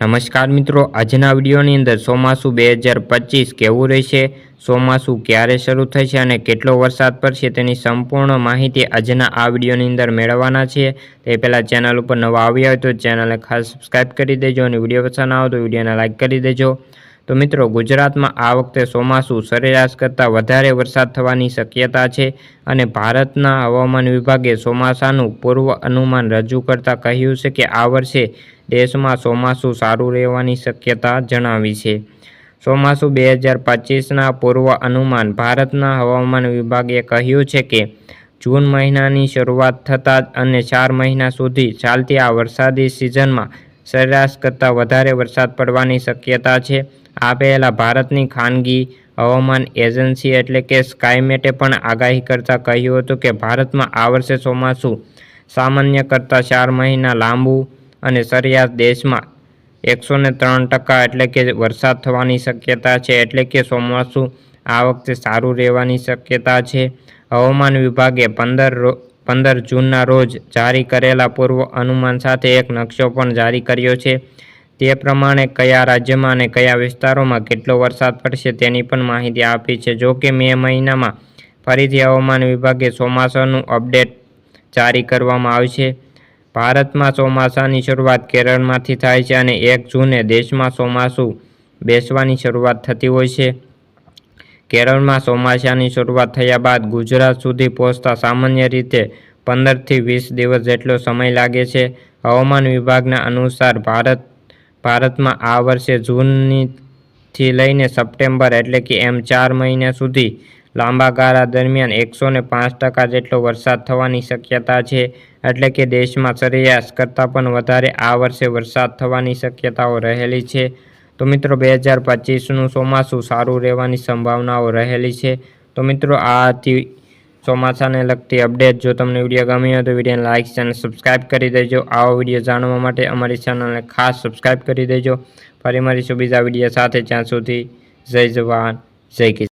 નમસ્કાર મિત્રો, આજના વિડીયોની અંદર ચોમાસું બે હજાર પચીસ કેવું રહેશે? ચોમાસું ક્યારે શરૂ થશે અને કેટલો વરસાદ પડશે? તેની સંપૂર્ણ માહિતી આજના આ વિડીયોની અંદર મેળવવાના છે. તે પહેલાં ચેનલ ઉપર નવા આવ્યા હોય તો ચેનલને ખાસ સબસ્ક્રાઈબ કરી દેજો અને વીડિયો પસંદ આવે તો વિડીયોને લાઇક કરી દેજો. તો મિત્રો, ગુજરાતમાં આ વખતે ચોમાસું સરેરાશ કરતાં વધારે વરસાદ થવાની શક્યતા છે અને ભારતના હવામાન વિભાગે ચોમાસાનું પૂર્વ અનુમાન રજૂ કરતાં કહ્યું છે કે આ વર્ષે દેશમાં ચોમાસું સારું રહેવાની શક્યતા જણાવી છે. ચોમાસું બે હજાર પચીસના પૂર્વ અનુમાન ભારતના હવામાન વિભાગે કહ્યું છે કે, જૂન મહિનાની શરૂઆત થતાં જ અને ચાર મહિના સુધી ચાલતી આ વરસાદી સિઝનમાં સરેરાશ કરતાં વધારે વરસાદ પડવાની શક્યતા છે આ પહેલાં ભારતની ખાનગી હવામાન એજન્સી એટલે કે સ્કાયમેટે પણ આગાહી કરતાં કહ્યું હતું કે ભારતમાં આ વર્ષે ચોમાસું સામાન્ય કરતાં ચાર મહિના લાંબુ અને સરેરાશ દેશમાં એકસો ને ત્રણ ટકા એટલે કે વરસાદ થવાની શક્યતા છે એટલે કે ચોમાસું આ વખતે સારું રહેવાની શક્યતા છે. હવામાન વિભાગે પંદર રો, પંદર જૂનના રોજ જારી કરેલા પૂર્વ અનુમાન સાથે એક નકશો પણ જારી કર્યો છે. તે પ્રમાણે કયા રાજ્યમાં અને કયા વિસ્તારોમાં કેટલો વરસાદ પડશે તેની પણ માહિતી આપી છે. જો કે મે મહિનામાં ફરીથી હવામાન વિભાગે ચોમાસાનું અપડેટ જારી કરવામાં આવશે ભારતમાં ચોમાસાની શરૂઆત કેરળમાંથી થાય છે અને એક જૂને દેશમાં ચોમાસું બેસવાની શરૂઆત થતી હોય છે. કેરળમાં ચોમાસાની શરૂઆત થયા બાદ ગુજરાત સુધી પહોંચતા સામાન્ય રીતે પંદરથી વીસ દિવસ જેટલો સમય લાગે છે. હવામાન વિભાગના અનુસાર ભારત ભારતમાં આ વર્ષે જૂનથી લઈને સપ્ટેમ્બર એટલે કે એમ ચાર મહિના સુધી લાંબા ગાળા દરમિયાન એકસો ને પાંચ ટકા જેટલો વરસાદ થવાની શક્યતા છે. એટલે કે દેશમાં સરેરાશ કરતાં પણ વધારે આ વર્ષે વરસાદ થવાની શક્યતાઓ રહેલી છે. તો મિત્રો, બે હજાર પચીસનું ચોમાસું સારું રહેવાની સંભાવનાઓ રહેલી છે. તો મિત્રો આ હતી ચોમાસાને લગતી અપડેટ જો તમને વીડિયો ગમી હોય તો વિડીયોને લાઇક અને સબસ્ક્રાઇબ કરી દેજો. આવો વીડિયો જાણવા માટે અમારી ચેનલને ખાસ સબસ્ક્રાઇબ કરી દેજો. ફરી મળીશું બીજા વીડિયો સાથે. જ્યાં સુધી જય જવાન, જય કિસાન.